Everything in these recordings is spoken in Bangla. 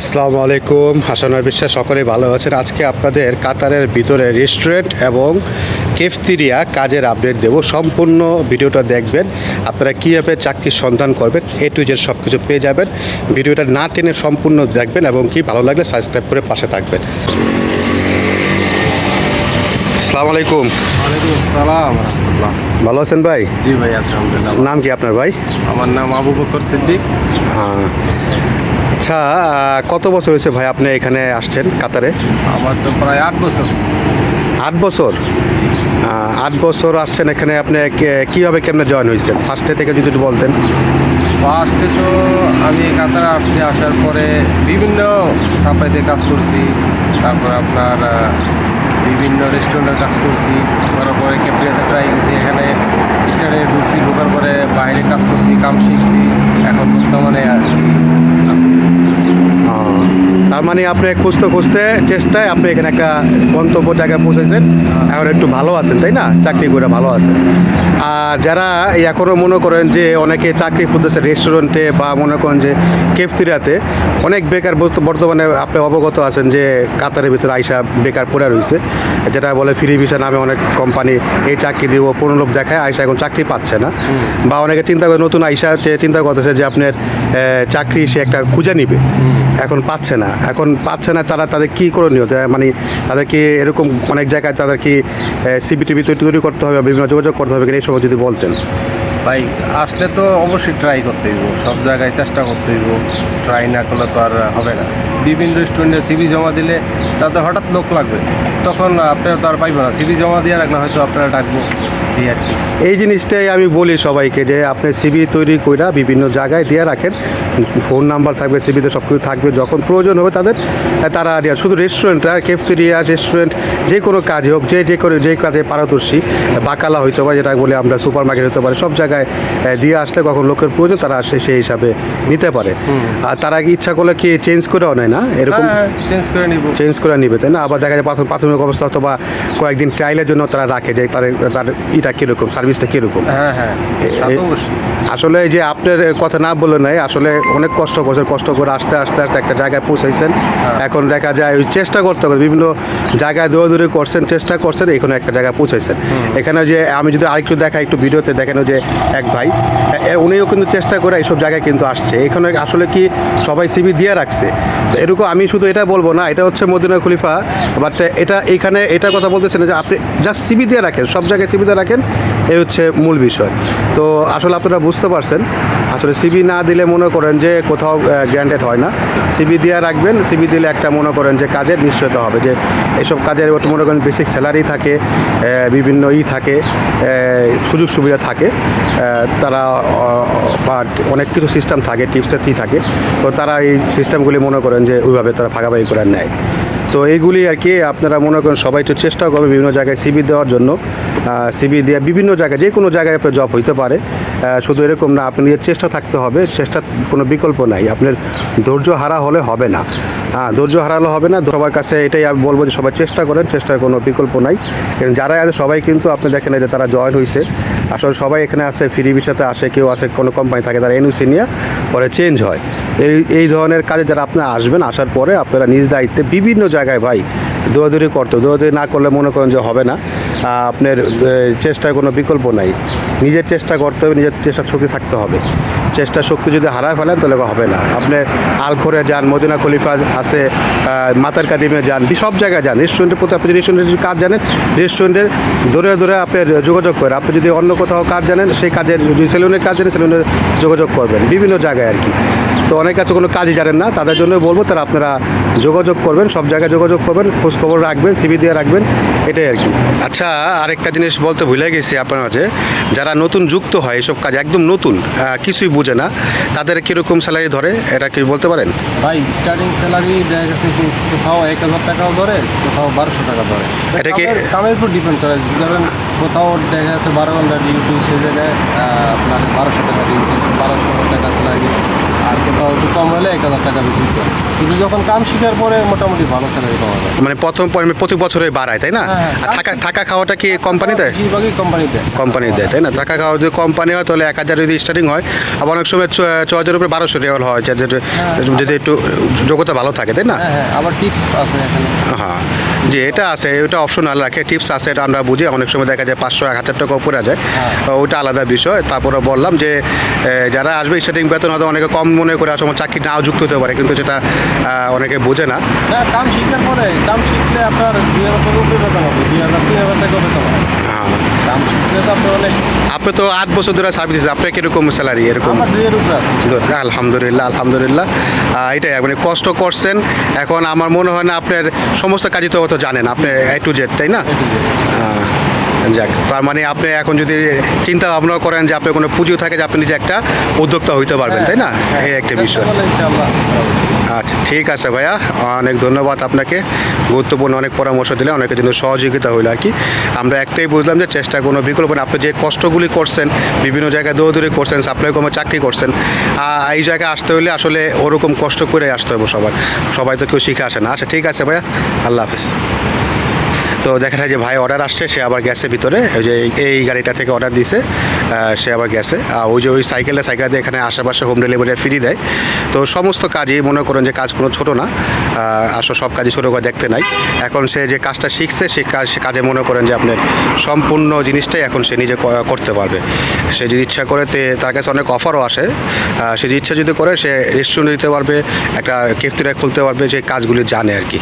আসসালামু আলাইকুম। হাসানুর বিশ্বাস সকলেই ভালো আছেন। আজকে আপনাদের কাতারের ভিতরে রেস্টুরেন্ট এবং কেফতিরিয়া কাজের আপডেট দেব। সম্পূর্ণ ভিডিওটা দেখবেন। আপনারা কীভাবে চাকরির সন্ধান করবেন এ টু জেড সব কিছু পেয়ে যাবেন। ভিডিওটা না টেনে সম্পূর্ণ দেখবেন এবং কি ভালো লাগলে সাবস্ক্রাইব করে পাশে থাকবেন। আসসালামু আলাইকুম। আসসালাম ভালো আছেন ভাই? জি ভাই আছি আলহামদুলিল্লাহ। নাম কি আপনার ভাই? আমার নাম আবু বকর সিদ্দিক। হ্যাঁ। আচ্ছা কত বছর হয়েছে ভাই আপনি এখানে আসছেন কাতারে? আমার তো প্রায় আট বছর। আট বছর? আট বছর আসছেন এখানে আপনি কীভাবে কেমনে জয়েন হয়েছেন? ফার্স্টে থেকে যদি একটু বলতেন। ফার্স্টে তো আমি কাতারে আসছি আসার পরে বিভিন্ন সাপ্লাইতে কাজ করছি। তারপরে আপনার বিভিন্ন রেস্টুরেন্টে কাজ করছি। করার পরে ক্যাপ্রিয়াতে ট্রাই করছি এখানে স্টাডে ঢুকছি ঢোকার পরে বাইরে কাজ করছি কাম শিখছি। এখন বর্তমানে তার মানে আপনি খুঁজতে খুঁজতে চেষ্টায় আপনি এখানে একটা গন্তব্য জায়গায় পৌঁছেছেন। এখন একটু ভালো আছেন তাই না? চাকরি করে ভালো আছেন। আর যারা এখনও মনে করেন যে অনেকে চাকরি খুঁজতেছে রেস্টুরেন্টে বা মনে করেন যে কেফতিরাতে অনেক বেকার বস্তু বর্তমানে আপনি অবগত আছেন যে কাতারের ভিতরে আইসা বেকার পড়ে রয়েছে। যেটা বলে ফ্রি ভিসা নামে অনেক কোম্পানি এই চাকরি দিব পূর্ণলোভ দেখায় আইসা এখন চাকরি পাচ্ছে না। বা অনেকে চিন্তা করে নতুন আইসা চিন্তা করতেছে যে আপনার চাকরি সে একটা খুঁজে নিবে। এখন পাচ্ছে না। এখন পাচ্ছে না তারা তাদের কী করে তা- মানে তাদেরকে এরকম অনেক জায়গায় তাদের কি সিবি টিভি তৈরি করতে হবে বিভিন্ন যোগাযোগ করতে হবে কিনা এই সময় যদি বলতেন। ভাই, আসলে তো অবশ্যই ট্রাই করতে হইব। সব জায়গায় চেষ্টা করতে হইব। ট্রাই না করলে তো আর হবে না। বিভিন্ন রেস্টুরেন্টে সিবি জমা দিলে তাতে হঠাৎ লোক লাগবে। তখন আপনারা তো আর পাইবে না। সিবি জমা দিয়ে রাখলে হয়তো আপনারা ডাকবো। এই আর কি। এই জিনিসটাই আমি বলি সবাইকে যে, আপনি সিবি তৈরি কইরা বিভিন্ন জায়গায় দিয়ে রাখেন। ফোন নাম্বার থাকবে সিবিতে সব কিছু থাকবে। যখন প্রয়োজন হবে তাদের, তারা দেওয়া শুধু রেস্টুরেন্ট আর কেফটেরিয়া রেস্টুরেন্ট যে কোনো কাজে হোক, যে যে করে যে কাজে পারদর্শী, বাকালা হইতে পারে যেটা বলে আমরা সুপার মার্কেট হতে পারে, সব জায়গায় আহ, দিয়ে আসলে কখন লোকের প্রয়োজন তারা আসে সেই হিসাবে নিতে পারে। আর তারা কি ইচ্ছা করলে কি চেঞ্জ করেও নেয় না? এরকম? হ্যাঁ চেঞ্জ করে নিব। চেঞ্জ করে নিবে তাই না? আবার দেখা যায় প্রাথমিক প্রাথমিক অবস্থা অথবা কয়েকদিন ট্রায়ালের জন্য তারা রাখে যে তার তার ইটা কীরকম সার্ভিসটা কীরকম। হ্যাঁ হ্যাঁ আসলে যে আপনার কথা না বলে নাই আসলে অনেক কষ্ট করছেন কষ্ট করে আস্তে আস্তে আস্তে একটা জায়গায় পৌঁছাইছেন। এখন দেখা যায় ওই চেষ্টা করতে হবে বিভিন্ন জায়গায় দৌড়াদৌড়ি করছেন চেষ্টা করছেন এখানে একটা জায়গায় পৌঁছাইছেন। এখানে যে আমি যদি আরেকটু দেখাই একটু ভিডিওতে দেখেন যে এক ভাই। উনিও কিন্তু চেষ্টা করে এইসব জায়গায় কিন্তু আসছে। এখানে আসলে কি সবাই সিবি দিয়ে রাখছে? তো এরকম আমি শুধু এটা বলব না, এটা হচ্ছে মদিনা খলিফা। বাট এটা এখানে এটা কথা বলতেছেন যে আপনি জাস্ট সিবি দিয়ে রাখেন, সব জায়গায় সিবি দিয়ে রাখেন এই হচ্ছে মূল বিষয়। তো আসলে আপনারা বুঝতে পারছেন, আসলে সিবি না দিলে মনে করেন যে কোথাও গ্যারান্টেড হয় না। সিবি দিয়ে রাখবেন সিবি দিলে একটা মনে করেন যে কাজের নিশ্চয়তা হবে, যে এসব কাজের মনে করেন বেসিক স্যালারি থাকে বিভিন্ন ই থাকে সুযোগ সুবিধা থাকে। তারা বা অনেক কিছু সিস্টেম থাকে টিপসের ই থাকে। তো তারা এই সিস্টেমগুলি মনে করেন যে ওইভাবে তারা ভাগাভাগি করে নেয়। তো এইগুলি আর কি আপনারা মনে করেন সবাই একটু চেষ্টা করবে বিভিন্ন জায়গায় সিবি দেওয়ার জন্য। সিবি দিয়ে বিভিন্ন জায়গায়, যে কোনো জায়গায় আপনার জব হইতে পারে। শুধু এরকম না আপনি নিজের চেষ্টা থাকতে হবে চেষ্টা কোনো বিকল্প নাই। আপনার ধৈর্য হারা হলে হবে না। হ্যাঁ ধৈর্য হারালে হবে না। সবার কাছে এটাই আমি বলব যে সবাই চেষ্টা করেন, চেষ্টার কোনো বিকল্প নাই। যারা আছে সবাই কিন্তু আপনি দেখেন যে তারা জয়েন হয়েছে আসলে সবাই এখানে আসে, ফ্রি ভিসাতে আসে, কেউ আসে, কোনো কোম্পানি থাকে, তারা এনওসি নিয়ে পরে চেঞ্জ হয় এই এই ধরনের কাজে যারা আপনি আসবেন, আসার পরে আপনারা নিজ দায়িত্বে বিভিন্ন জায়গায় ভাই দৌড়াদৌড়ি করতে। দৌড়াদৌড়ি না করলে মনে করেন যে হবে না আপনার চেষ্টার কোনো বিকল্প নাই। নিজের চেষ্টা করতে হবে, নিজের চেষ্টা শক্তি থাকতে হবে। চেষ্টার শক্তি যদি হারায় ফেলেন, তাহলে হবে না। আপনি আলখোরে যান, মদিনা খলিফা আছে মাতার কাদিমে যান সব জায়গায় যান। রেস্টুরেন্টের প্রতি আপনি রেস্টুরেন্টের যদি কাজ জানেন রেস্টুরেন্টের ধরে ধরে আপনার যোগাযোগ করেন। আপনি যদি অন্য কোথাও কাজ জানেন, সেই কাজের, যদি সেলুনের কাজ জানেন সেলুনে যোগাযোগ করবেন। বিভিন্ন জায়গায় আর কি। তো অনেক কাছে কোনো কাজই জানেন না তাদের জন্য বলব তারা আপনারা যোগাযোগ করবেন সব জায়গায় যোগাযোগ করবেন খোঁজ খবর রাখবেন সিবি দিয়ে রাখবেন এটাই আর কি। আচ্ছা আরেকটা জিনিস বলতে ভুলে গেছি আপনার মাঝে যারা নতুন যুক্ত হয় এসব কাজ একদম নতুন কিছুই বুঝে না তাদের কীরকম স্যালারি ধরে এটা কি বলতে পারেন? ভাই স্টার্টিং স্যালারি দেখা গেছে কোথাও এক হাজার টাকাও ধরে কোথাও বারোশো টাকা ধরে। এটা কি- কামের- উপর ডিপেন্ড করে ধরেন কোথাও দেখা যাচ্ছে বারো ঘণ্টা ডিউটি সেই জায়গায় আপনার বারোশো টাকা ডিউটি বারোশো টাকা স্যালারি আর কোথাও একটু কম হলে এক হাজার টাকা বেশি কিন্তু যখন কাম শিখার পরে মোটামুটি ভালো স্যালারি পাওয়া যায়। মানে প্রথম প্রতি বছরে বাড়ায় তাই না? হ্যাঁ, আর থাকা থাকা খাওয়াটা কি কোম্পানি দেয়? বেশিরভাগই কোম্পানিতে কোম্পানি দেয় তাই না? টাকা খাওয়া যদি কোম্পানি হয় তাহলে এক হাজার যদি স্টার্টিং হয় আবার অনেক সময় ছ হাজার উপরে বারোশো রিয়াল হয় যদি একটু যোগ্যতা ভালো থাকে তাই না? হ্যাঁ হ্যাঁ আবার টিপস আছে হ্যাঁ যে এটা আছে এটা অপশনাল রাখে টিপস আছে এটা আমরা বুঝি। অনেক সময় দেখা যায় পাঁচশো এক হাজার টাকা উপরে যায়। হ্যাঁ। ওটা আলাদা বিষয়। তারপরে বললাম যে যারা আসবে স্টার্টিং বেতন হয়তো অনেকে কম মনে করে আসলে চাকরি নাও যুক্ত হতে পারে কিন্তু যেটা অনেকে বোঝে না। কাম শিখার পরে কাম শিখলে আপনার দুই হাজার টাকা উপরে বেতন হবে দুই হাজার তিন হাজার টাকা বেতন হবে। হ্যাঁ। কাম শিখলে তো আপনার অনেক আপনি তো আট বছর ধরে সার্ভিস আপনার কীরকম স্যালারি এরকম? আলহামদুলিল্লাহ আলহামদুলিল্লাহ। এটাই মানে কষ্ট করছেন এখন আমার মনে হয় না আপনার সমস্ত কাজই তো হয়তো জানেন আপনি এ টু জেড তাই না? যাক। তার মানে আপনি এখন যদি চিন্তা ভাবনা করেন যে আপনি কোনো পুঁজিও থাকে যে আপনি নিজে একটা উদ্যোক্তা হইতে পারবেন তাই না? এই একটা বিষয়। আচ্ছা ঠিক আছে ভাইয়া। অনেক ধন্যবাদ আপনাকে। গুরুত্বপূর্ণ অনেক পরামর্শ দিলে অনেকের জন্য সহযোগিতা হইল আর কি। আমরা একটাই বুঝলাম যে চেষ্টা কোনো বিকল্প না আপনি যে কষ্টগুলি করছেন বিভিন্ন জায়গায় দৌড়দৌড়ি করছেন সাপ্লাই কমে চাকরি করছেন এই জায়গায় আসতে হলে আসলে ওরকম কষ্ট করে আসতে হবে সবার। সবাই তো কেউ শিখে আসে না। আচ্ছা ঠিক আছে ভাইয়া। আল্লাহ হাফিজ। তো দেখা যায় যে ভাই অর্ডার আসছে, সে আবার গেছে ভিতরে। ওই যে এই- গাড়িটা থেকে অর্ডার দিছে সে আবার গেছে। আর ওই যে ওই সাইকেলে সাইকেল দিয়ে এখানে আশেপাশে হোম ডেলিভারি ফ্রি দেয়। তো সমস্ত কাজই মনে করেন যে কাজ কোনো ছোটো না আসলে সব কাজই ছোটো করে দেখতে নাই। এখন সে যে কাজটা শিখছে, সে কাজ সে কাজে মনে করেন যে আপনার সম্পূর্ণ জিনিসটাই এখন সে নিজে করতে পারবে। সে যদি ইচ্ছা করে তে তার কাছে অনেক অফারও আসে। সে যদি ইচ্ছা যদি করে, সে রেস্টুরেন্ট দিতে পারবে, একটা কেফতিরা খুলতে পারবে, যে কাজগুলি জানে আর কি।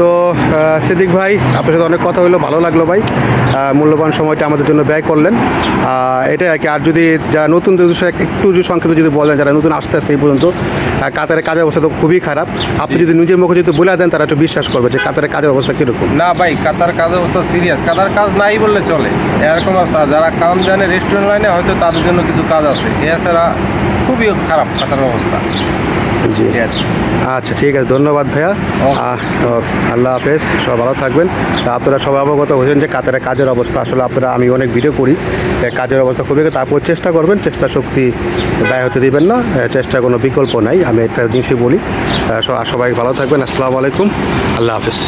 তো সিদ্দিক ভাই, আপনার সাথে অনেক কথা হলো, ভালো লাগল ভাই। মূল্যবান সময়টা আমাদের জন্য ব্যয় করলেন। এটাই আর কি। আর যদি যারা নতুন একটু যদি সংক্ষেপে যদি বলেন, যারা নতুন আসতে আসে এই পর্যন্ত কাতারের কাজের অবস্থা তো খুবই খারাপ। আপনি যদি নিজের মুখে যদি বলে দেন, তারা একটু বিশ্বাস করবে যে কাতারের কাজের অবস্থা কীরকম। না ভাই, কাতার কাজের অবস্থা সিরিয়াস কাতার কাজ নাই বললে চলে। এরকম অবস্থা। যারা কাম জানে রেস্টুরেন্ট লাইনে হয়তো তাদের জন্য কিছু কাজ আছে। এছাড়া খুবই খারাপ কাতার অবস্থা। জি। আচ্ছা ঠিক আছে ধন্যবাদ ভাইয়া। আল্লাহ হাফেজ সব ভালো থাকবেন। তা আপনারা সবাই অবগত হয়েছেন যে কাতারে কাজের অবস্থা আসলে আপনারা আমি অনেক ভিডিও করি কাজের অবস্থা খুবই তারপর চেষ্টা করবেন চেষ্টা শক্তি ব্যয় হতে দিবেন না চেষ্টা চেষ্টার কোনো বিকল্প নাই আমি একটা জিনিসই বলি। সবাই ভালো থাকবেন আসসালামু আলাইকুম আল্লাহ হাফেজ।